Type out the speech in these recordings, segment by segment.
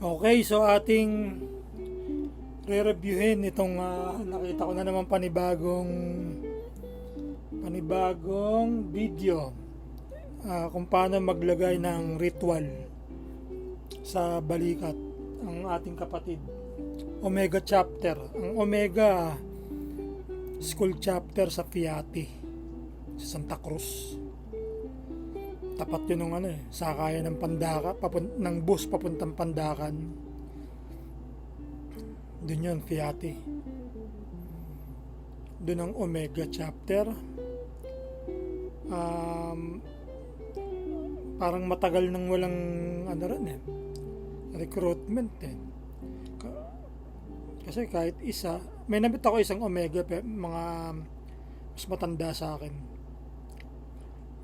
Okay, so ating re-reviewin itong ah, nakita ko na naman panibagong panibagong video ah, kung paano maglagay ng ritual sa balikat ang ating kapatid. Omega chapter. Ang Omega school chapter sa Fiati sa Santa Cruz tapat yun ng ano eh sakayan ng pandaka papun- ng bus papuntang pandakan. Doon yun Fiati. Doon ang Omega chapter. Um, parang matagal nang walang ano rin eh recruitment eh. Ka- kasi kahit isa may nabit ako isang Omega mga mas matanda sa akin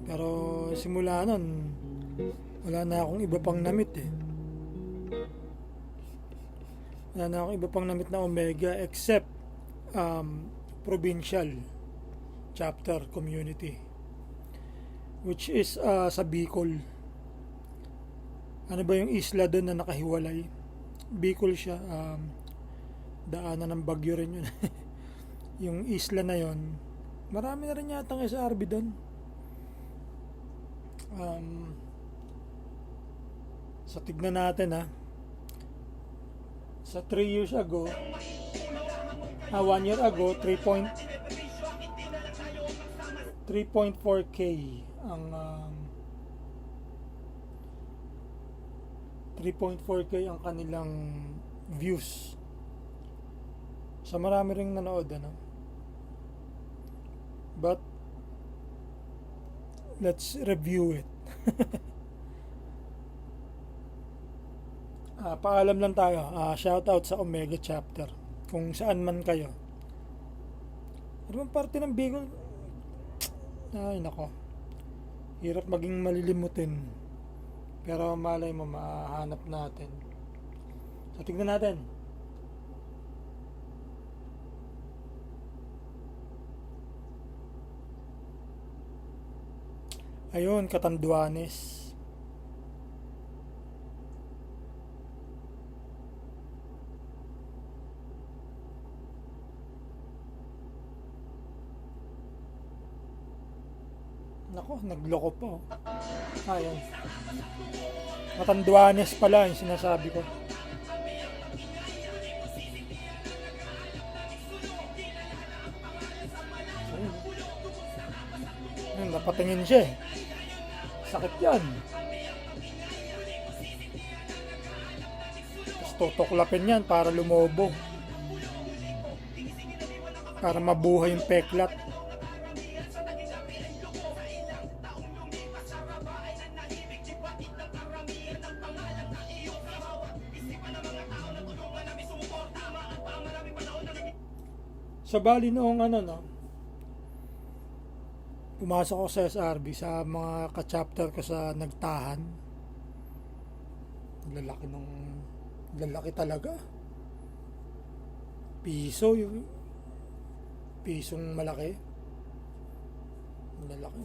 pero simula nun, wala na akong iba pang namit eh. Wala na akong iba pang namit na Omega except um, provincial chapter community which is uh, sa Bicol. Ano ba yung isla doon na nakahiwalay? Bicol siya. Um, daanan ng bagyo rin yun. yung isla na yon marami na rin yata ng SRB doon um, sa tignan natin ha? Sa 3 years ago ah 1 year ago 3 point 3.4k ang um, 3.4k ang kanilang views. Sa marami ring nanood ano? But let's review it. Ah, paalam lang tayo. Ah, shout out sa Omega chapter. Kung saan man kayo. Ano parte ng Bicol? Ay, nako. Hirap maging malilimutin. Pero malay mo, mahanap natin. So, tignan natin. Ayun, Katanduanes. Nako, nagloko po. Ayun. Katanduanes pala yung sinasabi ko. Ayun, napatingin siya eh. Sakit yan. Tapos tutuklapin yan para lumobo. Para mabuhay yung peklat. Sa bali noong ano no, pumasok ako sa SRB sa mga ka-chapter ko sa nagtahan. Lalaki nung lalaki talaga. Piso yung pisong malaki. Lalaki.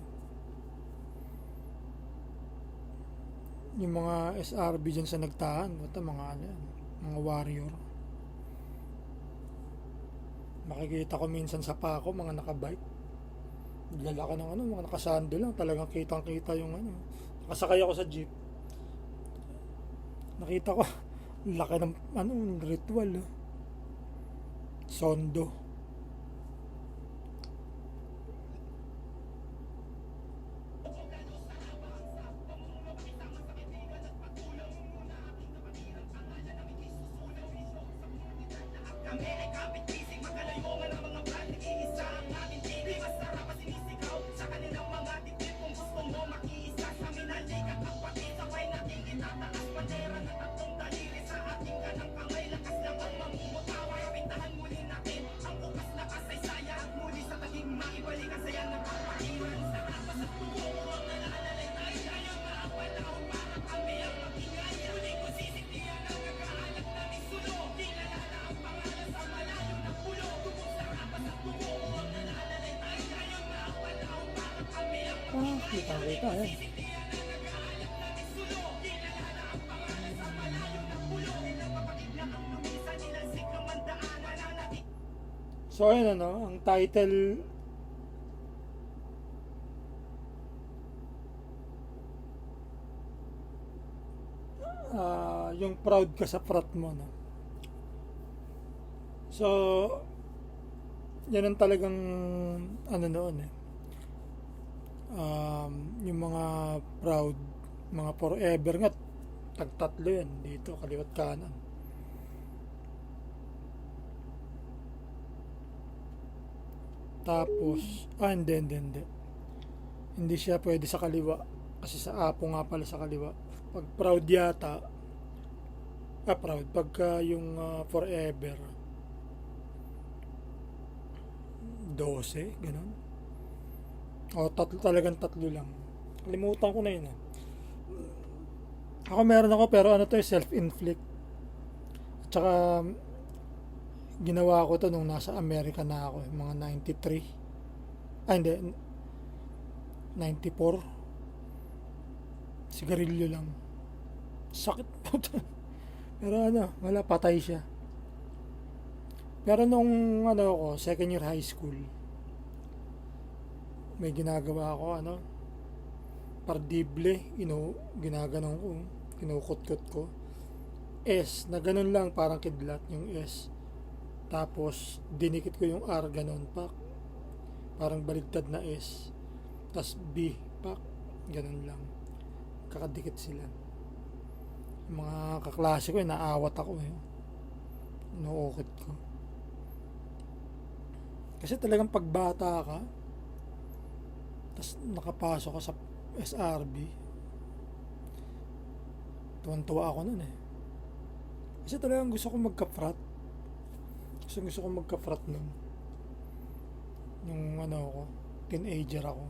Yung mga SRB dyan sa nagtahan, basta mga ano mga warrior. Makikita ko minsan sa pako, mga nakabike lalaki ng ano, mga nakasando lang, talagang kitang kita yung ano. Nakasakay ako sa jeep. Nakita ko, laki ng ano, ritual. Oh. Sondo. Ah, So ayun ano, ang title ah, yung proud ka sa frat mo no. So yan ang talagang ano noon eh. Um, yung mga proud, mga forever nga tagtatlo yan dito kaliwat kanan. Tapos, ah, hindi, hindi, hindi. Hindi siya pwede sa kaliwa. Kasi sa apo nga pala sa kaliwa. Pag proud yata, ah, proud. Pagka yung ah, forever, 12, ganun. O, tatlo, talagang tatlo lang. Kalimutan ko na yun. ah. Ako meron ako, pero ano to, eh, self-inflict. At saka, ginawa ko to nung nasa Amerika na ako, mga 93. Ah, hindi. 94. Sigarilyo lang. Sakit po Pero ano, wala, patay siya. Pero nung ano ako, second year high school, may ginagawa ako, ano, pardible, ino, ginaganon ko, kinukot-kot ko. S, na ganun lang, parang kidlat yung S. Tapos, dinikit ko yung R, ganun, pak. Parang baligtad na S. Tapos B, pak. Ganun lang. Kakadikit sila. Yung mga kaklase ko, eh, naawat ako eh. Inuukit ko. Kasi talagang pagbata ka, tapos nakapasok ka sa SRB, tuwan-tuwa ako nun eh. Kasi talagang gusto ko magka-frat. Gusto, gusto ko magka-frat nun. Yung ano ako, teenager ako.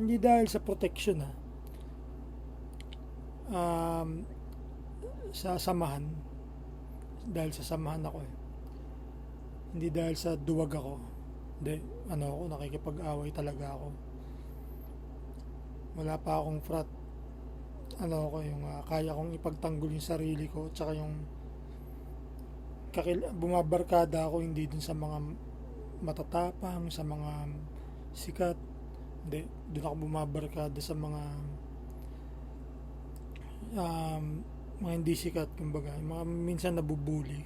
Hindi dahil sa protection ha. Um, sa samahan. Dahil sa samahan ako eh. Hindi dahil sa duwag ako. Hindi, ano ako, nakikipag-away talaga ako. Wala pa akong frat. Ano ako, yung ah, kaya kong ipagtanggol yung sarili ko, tsaka yung kakil bumabarkada ako hindi dun sa mga matatapang, sa mga sikat. Hindi, dun ako bumabarkada sa mga um, mga hindi sikat, kumbaga. Mga minsan nabubuli.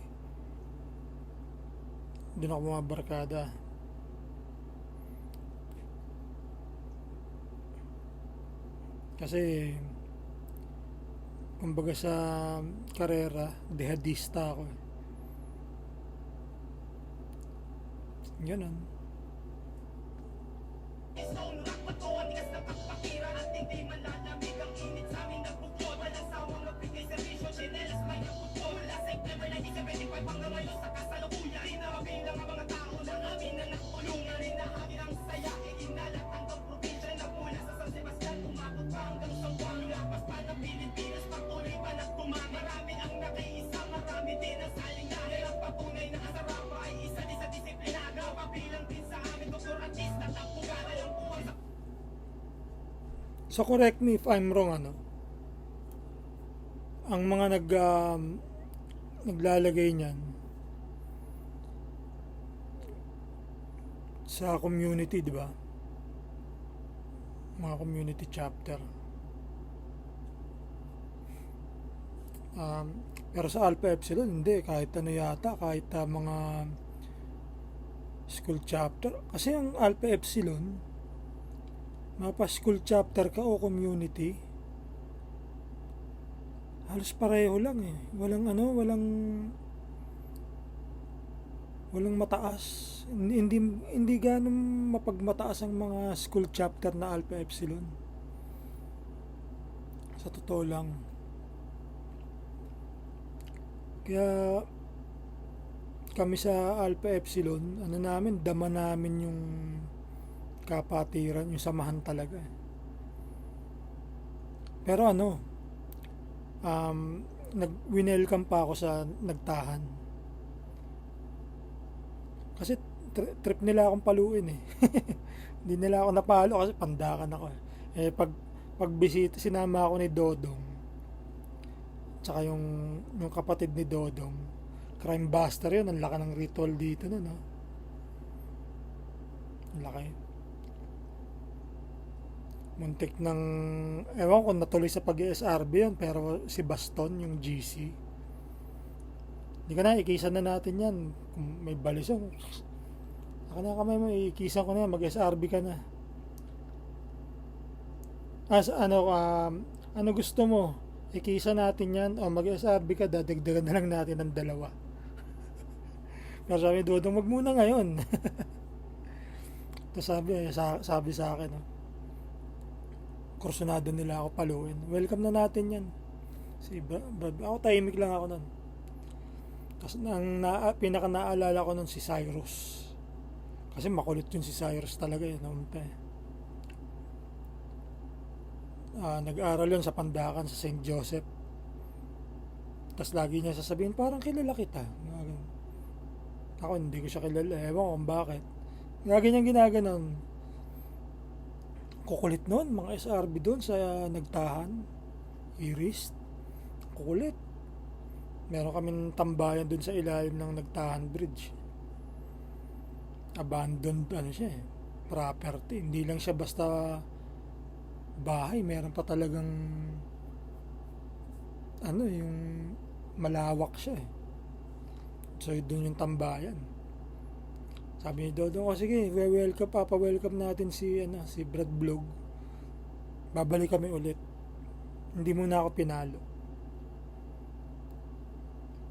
Doon ako bumabarkada. Kasi kumbaga sa karera, dehadista ako. eh. Ganun. So correct me if I'm wrong ano. Ang mga nag um, naglalagay niyan sa community, di ba? Mga community chapter. Um, pero sa Alpha Epsilon, hindi. Kahit ano yata, kahit uh, mga school chapter. Kasi ang Alpha Epsilon, mapa school chapter ka o community, halos pareho lang eh. Walang ano, walang walang mataas. Hindi hindi, hindi ganun mapagmataas ang mga school chapter na Alpha Epsilon. Sa totoo lang. Kaya kami sa Alpha Epsilon, ano namin, dama namin yung kapatiran, yung samahan talaga. Pero ano, um, nag-welcome pa ako sa nagtahan. Kasi tri- trip nila akong paluin eh. Hindi nila ako napalo kasi pandakan ako eh. Eh pag pagbisita sinama ako ni Dodong. Tsaka yung yung kapatid ni Dodong. Crime Buster yun. Ang laki ng ritual dito nun, no? Ang laki. Muntik ng... Ewan ko natuloy sa pag-SRB yun, pero si Baston, yung GC. Hindi ka na, ikisan na natin yan. Kung may balisong, Ako na kamay mo, ikisan ko na yan, mag-SRB ka na. As ano, um, ano gusto mo? Ikisa natin yan o mag-SRB ka, dadagdagan na lang natin ng dalawa. Pero sabi Dodong, wag muna ngayon. Tapos sabi, sa, sabi sa akin, oh, kursunado nila ako paluin. Welcome na natin yan. Si Brad, Brad ako tahimik lang ako nun. Tapos ang na, pinaka naalala ko nun si Cyrus. Kasi makulit yun si Cyrus talaga eh, noon pa eh. Ah, nag-aral yun sa Pandakan sa St. Joseph. Tapos lagi niya sasabihin, parang kilala kita. Ako hindi ko siya kilala. Ewan kung bakit. Lagi niyang ginaganon. Kukulit nun, mga SRB doon sa nagtahan. Iris. Kukulit. Meron kaming tambayan doon sa ilalim ng nagtahan bridge. Abandoned ano siya eh. Property. Hindi lang siya basta bahay. Meron pa talagang ano yung malawak siya eh. So doon yung tambayan. Sabi ni Dodo ko, sige, welcome, papa-welcome natin si, ano, si Brad Blog. Babalik kami ulit. Hindi muna ako pinalo.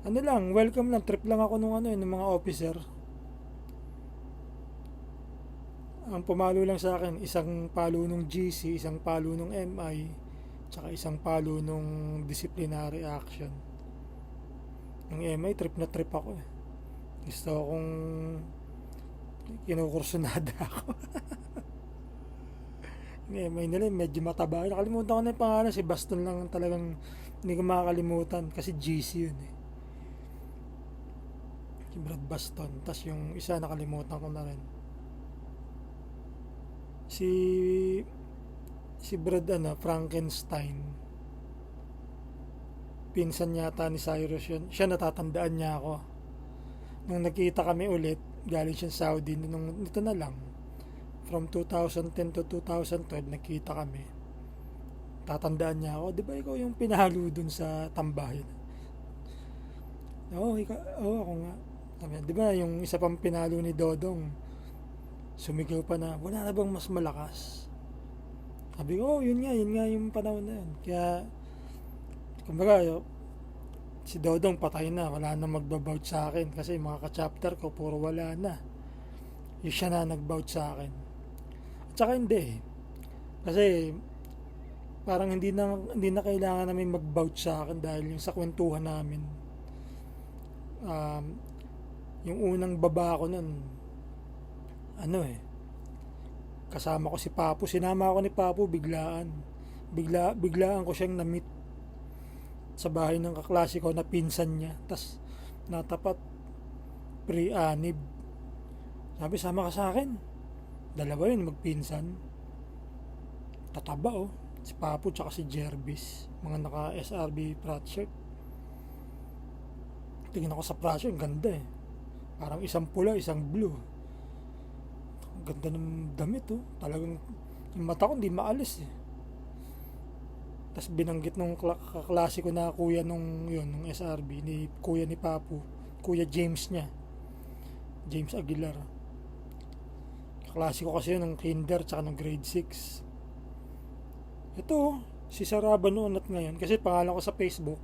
Ano lang, welcome lang, trip lang ako nung ano, eh, ng mga officer. Ang pumalo lang sa akin, isang palo nung GC, isang palo nung MI, tsaka isang palo nung disciplinary action. Yung MI, trip na trip ako eh. Gusto akong kinukursunada ako. yung MI nila medyo mataba. Nakalimutan ko na yung pangalan. Si Baston lang talagang hindi ko makakalimutan kasi GC yun eh. Si Brad Baston. Tapos yung isa nakalimutan ko na rin. Si si Brad ano, Frankenstein pinsan yata ni Cyrus yun. Siya natatandaan niya ako. Nung nakita kami ulit, galing siya sa Saudi, nung ito na lang. From 2010 to 2012, nakita kami. Tatandaan niya ako, di ba ikaw yung pinahalo dun sa tambahin? Oo, oh, ikaw, oh, ako nga. Di ba yung isa pang pinalo ni Dodong, sumigaw pa na, wala na bang mas malakas? Sabi ko, oh, yun nga, yun nga yung panahon na yun. Kaya, kumbaga, si Dodong patay na, wala na magbabout sa akin kasi mga ka-chapter ko puro wala na. Yung siya na nagbout sa akin. At saka hindi. Kasi parang hindi na hindi na kailangan namin magbout sa akin dahil yung sa kwentuhan namin um, yung unang baba ko nun ano eh kasama ko si Papu sinama ako ni Papu biglaan bigla biglaan ko siyang na-meet sa bahay ng kaklase ko na pinsan niya. tas natapat pre-anib. Sabi, sama ka sa akin. Dalawa yun, magpinsan. Tataba oh. Si Papu tsaka si Jervis. Mga naka-SRB frat shirt. Tingin ako sa frat ganda eh. Parang isang pula, isang blue. Ganda ng damit oh. Talagang yung mata ko hindi maalis eh. Tapos binanggit nung kaklase ko na kuya nung yun, nung SRB, ni kuya ni Papu, kuya James niya. James Aguilar. Kaklase ko kasi yun ng kinder tsaka ng grade 6. Ito, si Saraba noon at ngayon. Kasi pangalan ko sa Facebook,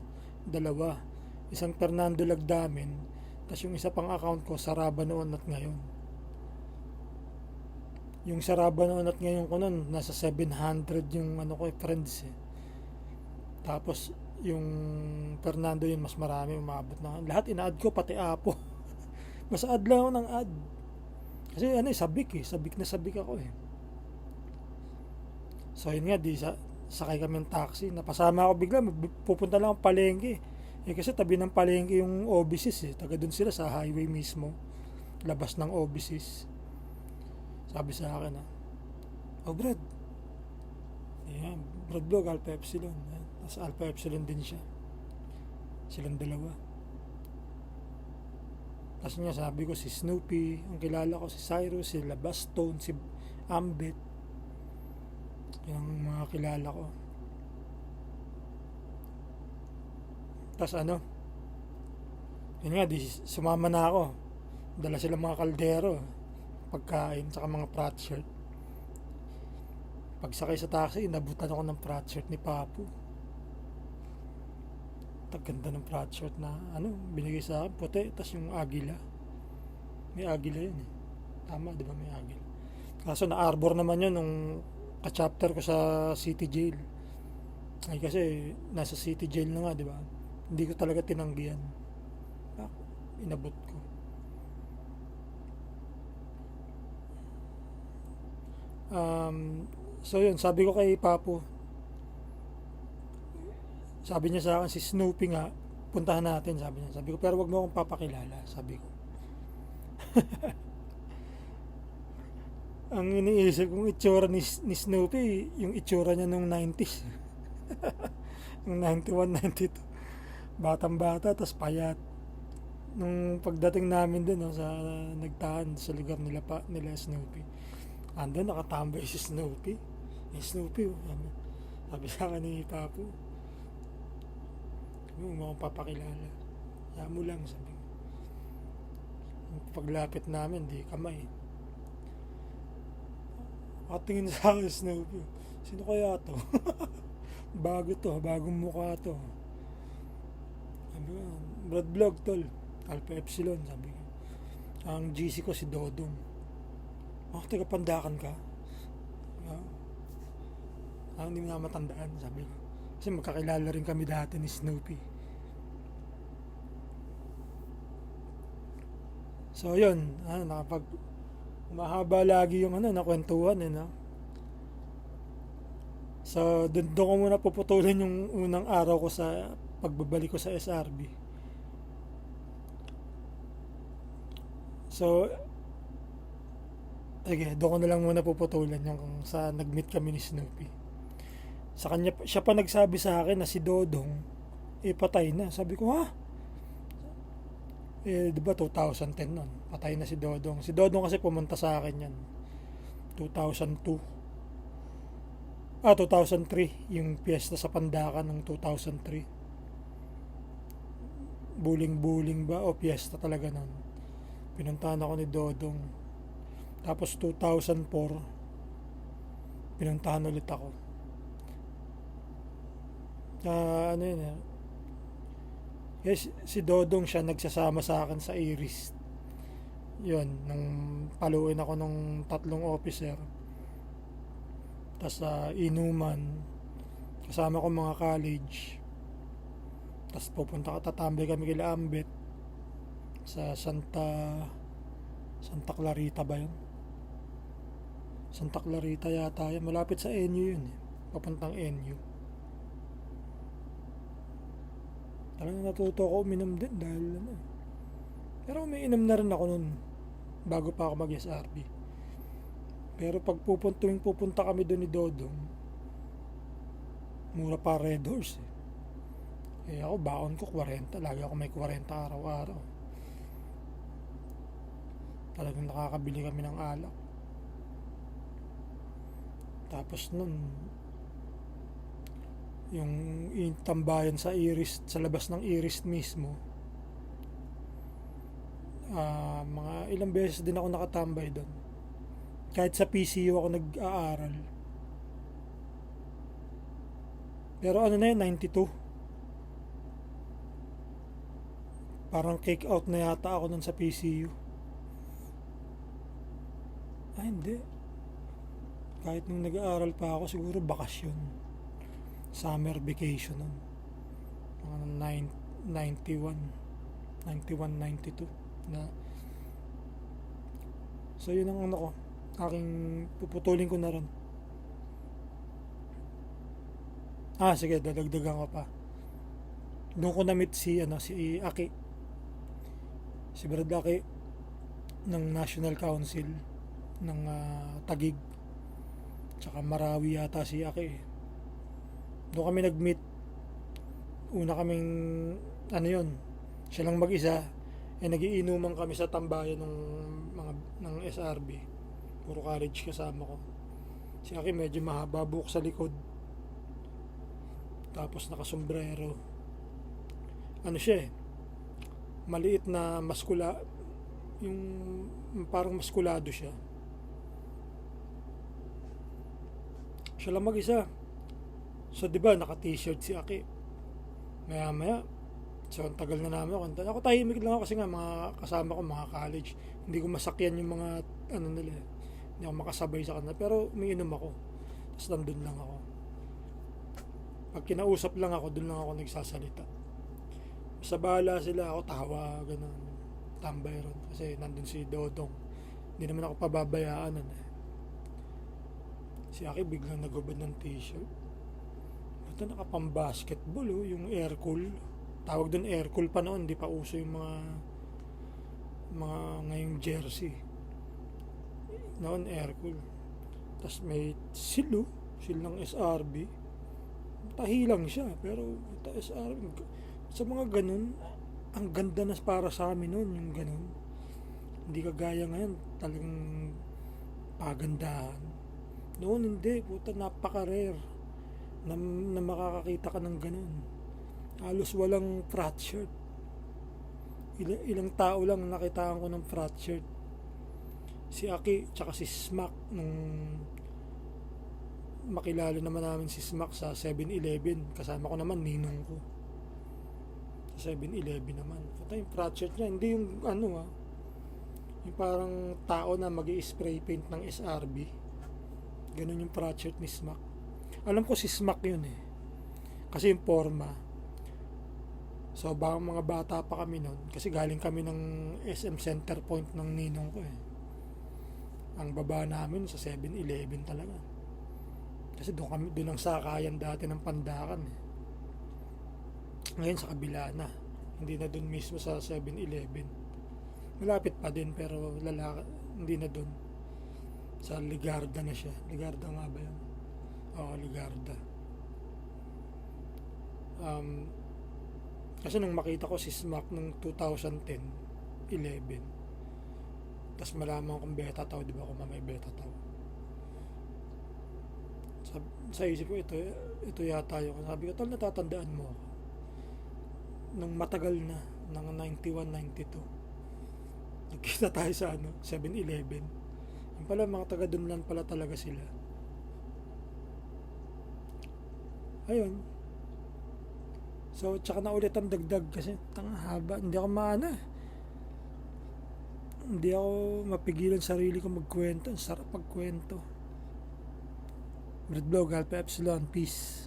dalawa. Isang Fernando Lagdamin, tapos yung isa pang account ko, Saraba noon at ngayon. Yung Saraba noon at ngayon ko noon, nasa 700 yung ano ko, friends eh. Tapos, yung Fernando yun, mas marami umabot na. Lahat ina-add ko, pati Apo. mas add lang ako ng add. Kasi ano eh, sabik eh. Sabik na sabik ako eh. So yun nga, di sa, sakay kami ng taxi. Napasama ako bigla, pupunta lang ang palengke. Eh kasi tabi ng palengke yung Obisis eh. Taga dun sila sa highway mismo. Labas ng Obisis. Sabi sa akin ah, Oh Brad, yeah, Brad Blog, Alpha Epsilon. Tapos Alpha Epsilon din siya. Silang dalawa. Tapos niya sabi ko si Snoopy, ang kilala ko si Cyrus, si Labastone, si Ambit. Yung mga kilala ko. Tapos ano, yun nga, di, sumama na ako. Dala sila mga kaldero, pagkain, tsaka mga frat shirt. Pagsakay sa taxi, inabutan ako ng frat shirt ni Papu. Taganda ng frat shirt na ano, binigay sa akin, puti, tas yung agila. May agila yun eh. Tama, di ba may agila? Kaso na-arbor naman yun nung ka-chapter ko sa City Jail. Ay kasi nasa City Jail na nga, di ba? Hindi ko talaga tinanggihan. Ah, inabot ko. Um, so yun, sabi ko kay Papo, sabi niya sa akin, si Snoopy nga, puntahan natin, sabi niya. Sabi ko, pero wag mo akong papakilala, sabi ko. Ang iniisip kong itsura ni, ni Snoopy, yung itsura niya nung 90s. Yung 91, 92. Batang bata, tas payat. Nung pagdating namin dun, no, sa nagtaan sa lugar nila, pa, nila Snoopy. Andun, nakatambay si Snoopy. Eh, Snoopy, oh. sabi, sabi sa akin ni Papo. Huwag mo akong papakilala. Kaya mo lang, sabi ko. Paglapit namin, di kamay. Nakatingin sa akin, Snoopy. Sino kaya to? Bago to, bagong mukha to. Sabi ko, Brad Vlog, tol. Alpha Epsilon, sabi ko. Ang GC ko si Dodong. Oh, taga pandakan ka? Ah, ah, hindi mo na matandaan, sabi ko. Kasi magkakilala rin kami dati ni Snoopy. So, yun. Ah, nakapag... Mahaba lagi yung ano, nakwentuhan eh, no? So, doon ko muna puputulin yung unang araw ko sa pagbabalik ko sa SRB. So, sige, doon ko na lang muna puputulan yung kung sa nag-meet kami ni Snoopy. Sa kanya, siya pa nagsabi sa akin na si Dodong, eh patay na. Sabi ko, ha? Eh, di ba 2010 nun? Patay na si Dodong. Si Dodong kasi pumunta sa akin yan. 2002. Ah, 2003. Yung piyesta sa Pandakan ng 2003. Buling-buling ba o piyesta talaga nun? Pinuntahan ako ni Dodong. Tapos 2004, pinuntahan ulit ako. Ah, ano yun eh. Yes, si Dodong siya nagsasama sa akin sa Iris. Yun, nang paluin ako nung tatlong officer. Tapos sa inuman, kasama ko mga college. Tapos pupunta ka, tatambay kami kila Ambet sa Santa Santa Clarita ba yun? Santa Clarita yata yun. Malapit sa NU yun eh. Papuntang NU. Talagang natuto ako uminom din dahil ano. Pero umiinom na rin ako nun bago pa ako mag-SRB. Pero pag pupunta, tuwing pupunta kami doon ni Dodong, mura pa Red Horse eh. Eh ako, baon ko 40. Lagi ako may 40 araw-araw. Talagang nakakabili kami ng alak. Tapos nun, yung tambayan sa Iris, sa labas ng Iris mismo, ah mga ilang beses din ako nakatambay doon. Kahit sa PCU ako nag-aaral. Pero ano na yun, 92. Parang kick out na yata ako nun sa PCU. Ah, hindi. Kahit nung nag-aaral pa ako, siguro bakasyon. Summer vacation nun. Mga nine- 91. 91, 92. Na. So, yun ang ano ko. Aking puputulin ko na rin. Ah, sige, dadagdagan ko pa. Doon ko na-meet si, ano, si Aki. Si Brad Aki ng National Council ng ah, Tagig. Tsaka Marawi yata si Aki. eh. Doon kami nag-meet. Una kaming, ano yun, siya lang mag-isa. Eh, nagiinuman kami sa tambayan ng mga ng SRB. Puro college kasama ko. Si Aki medyo mahaba buhok sa likod. Tapos nakasombrero. Ano siya eh. Maliit na maskula. Yung parang maskulado siya. Siya lang mag-isa. So, di ba, naka-t-shirt si Aki. Maya maya, so ang tagal na namin ako. Ako tahimik lang ako kasi nga mga kasama ko, mga college. Hindi ko masakyan yung mga, ano nila, eh. hindi ako makasabay sa kanila. Pero umiinom ako. Tapos nandun lang ako. Pag kinausap lang ako, dun lang ako nagsasalita. Sa bahala sila, ako tawa, ganun. Tambay ron. Kasi nandun si Dodong. Hindi naman ako pababayaan. Ano, eh. Si Aki biglang nagubad ng t-shirt. Ito nakapang basketball oh, yung air cool. Tawag doon air cool pa noon, di pa uso yung mga mga ngayong jersey. Noon air cool. Tapos may silo, sil ng SRB. Tahi lang siya, pero ito SRB. Sa mga ganun, ang ganda na para sa amin noon, yung ganun. Hindi kagaya ngayon, talagang pagandahan. Noon hindi, puta napaka-rare na, na makakakita ka ng ganun. Halos walang frat shirt. Ilang, ilang tao lang nakitaan ko ng frat shirt. Si Aki, tsaka si Smack, nung makilala naman namin si Smack sa 7-Eleven. Kasama ko naman, ninong ko. Sa 7-Eleven naman. Ito yung frat shirt niya. Hindi yung ano ah. Yung parang tao na mag spray paint ng SRB. Ganun yung frat shirt ni Smack. Alam ko si Smack yun eh. Kasi yung forma. So, baka mga bata pa kami nun. Kasi galing kami ng SM Center Point ng ninong ko eh. Ang baba namin sa 7-Eleven talaga. Kasi doon kami, doon ang sakayan dati ng pandakan eh. Ngayon sa kabila na. Hindi na doon mismo sa 7-Eleven. Malapit pa din pero lalaki, hindi na doon. Sa Ligarda na siya. Ligarda nga ba yun? Oo, Ligarda. Um, kasi nung makita ko si Smack nung 2010, 11, tapos malaman kong beta tao, di ba ako may beta tao. Sa, sa isip ko, ito, ito yata yung, sabi ko, tol, natatandaan mo ako. Nung matagal na, ng 91, 92, nagkita tayo sa ano, 7-Eleven. Yung pala, mga taga doon lang pala talaga sila. Ayun. So, tsaka na ulit ang dagdag kasi tanga haba. Hindi ako maana. Hindi ako mapigilan sarili ko magkwento. Ang sarap pagkwento. Red Blog, Alpha Epsilon, peace.